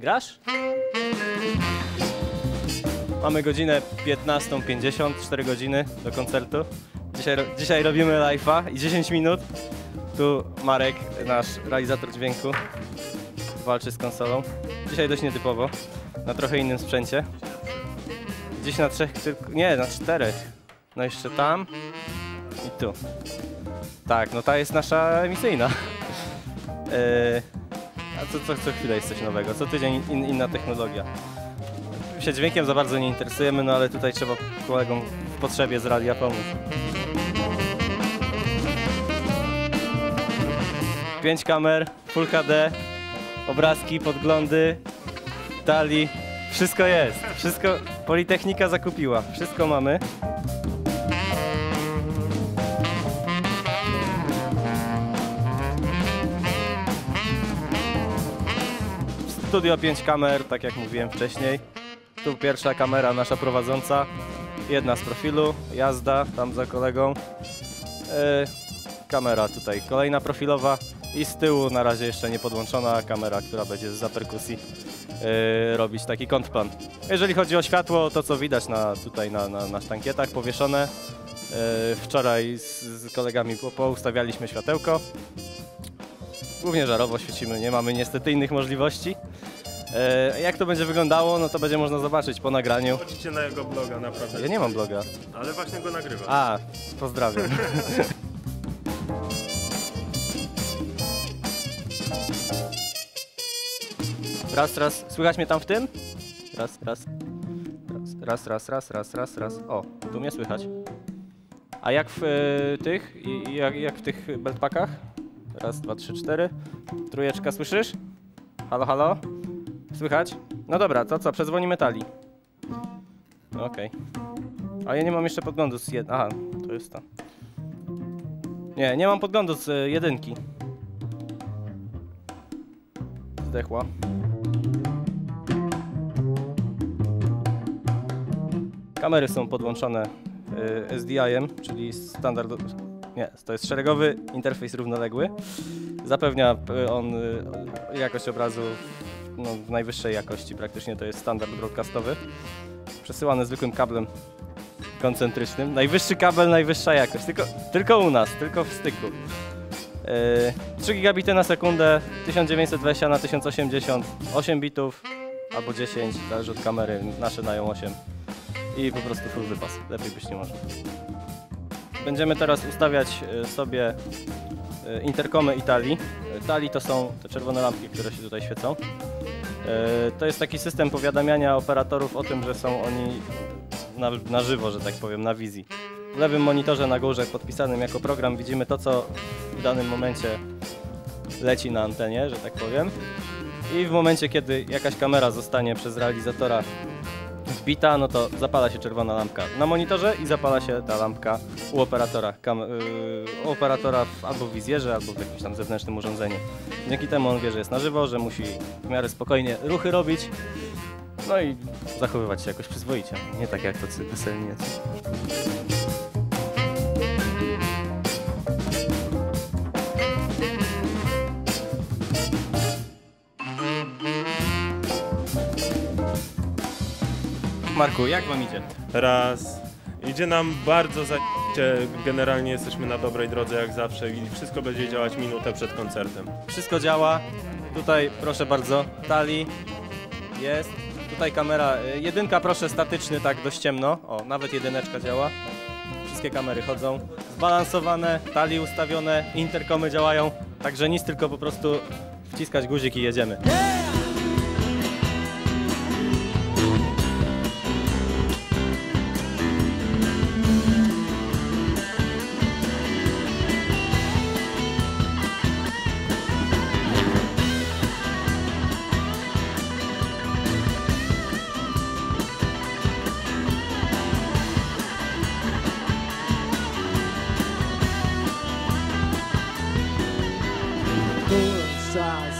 Grasz? Mamy godzinę 15.50, 4 godziny do koncertu. Dzisiaj, dzisiaj robimy live'a i 10 minut. Tu Marek, nasz realizator dźwięku, walczy z konsolą. Dzisiaj dość nietypowo, na trochę innym sprzęcie. Gdzieś na trzech, tylko, nie, na czterech. No jeszcze tam i tu. Tak, no ta jest nasza emisyjna. Yy, a co, co, co chwilę jest coś nowego, co tydzień in, inna technologia. Się dźwiękiem za bardzo nie interesujemy, no ale tutaj trzeba kolegom w potrzebie z radia pomóc. Pięć kamer, Full HD, obrazki, podglądy, dali, wszystko jest. Wszystko Politechnika zakupiła, wszystko mamy. Studio 5 kamer, tak jak mówiłem wcześniej. Tu pierwsza kamera nasza prowadząca, jedna z profilu, jazda tam za kolegą. E, kamera tutaj kolejna profilowa i z tyłu na razie jeszcze nie podłączona kamera, która będzie za perkusji e, robić taki kątplan. Jeżeli chodzi o światło, to co widać na, tutaj na, na, na sztankietach powieszone. E, wczoraj z, kolegami po- poustawialiśmy światełko. Głównie żarowo świecimy, nie mamy niestety innych możliwości. E, jak to będzie wyglądało, no to będzie można zobaczyć po nagraniu. Chodźcie na jego bloga, naprawdę. Ja nie mam bloga. Ale właśnie go nagrywa. A, pozdrawiam. Raz, raz. Słychać mnie tam w tym? Raz, raz. Raz, raz, raz, raz, raz, raz. O, tu mnie słychać. A jak w e, tych, jak, jak w tych beltpackach? Raz, dwa, trzy, cztery. Trójeczka, słyszysz? Halo, halo? Słychać? No dobra, to co, przedzwonimy tali. Okej. A ja nie mam jeszcze podglądu z jed... Aha, to jest to. Nie, nie mam podglądu z y, jedynki. Zdechła. Kamery są podłączone y, SDI-em, czyli standard... Nie, to jest szeregowy interfejs równoległy. Zapewnia y, on y, jakość obrazu no, w najwyższej jakości, praktycznie to jest standard broadcastowy. Przesyłany zwykłym kablem koncentrycznym. Najwyższy kabel, najwyższa jakość. Tylko, tylko u nas, tylko w styku. Yy, 3 gigabity na sekundę, 1920 na 1080, 8 bitów albo 10, zależy od kamery, nasze dają 8 i po prostu full wypas, lepiej być nie może. Będziemy teraz ustawiać y, sobie y, interkomy Italii. Italii to są te czerwone lampki, które się tutaj świecą. Y, To jest taki system powiadamiania operatorów o tym, że są oni na, na żywo, że tak powiem, na wizji. W lewym monitorze na górze podpisanym jako program widzimy to, co w danym momencie leci na antenie, że tak powiem. I w momencie, kiedy jakaś kamera zostanie przez realizatora wbita, no to zapala się czerwona lampka na monitorze i zapala się ta lampka u operatora, kam, yy, u operatora w, albo w wizjerze, albo w jakimś tam zewnętrznym urządzeniu. Dzięki temu on wie, że jest na żywo, że musi w miarę spokojnie ruchy robić, no i zachowywać się jakoś przyzwoicie, nie tak jak tacy weselni Marku, jak wam idzie? Raz. Idzie nam bardzo za... Generalnie jesteśmy na dobrej drodze jak zawsze i wszystko będzie działać minutę przed koncertem. Wszystko działa. Tutaj proszę bardzo, tali jest. Tutaj kamera, y, jedynka proszę statyczny, tak dość ciemno. O, nawet jedyneczka działa. Wszystkie kamery chodzą. Zbalansowane, tali ustawione, interkomy działają. Także nic, tylko po prostu wciskać guzik i jedziemy. cool side.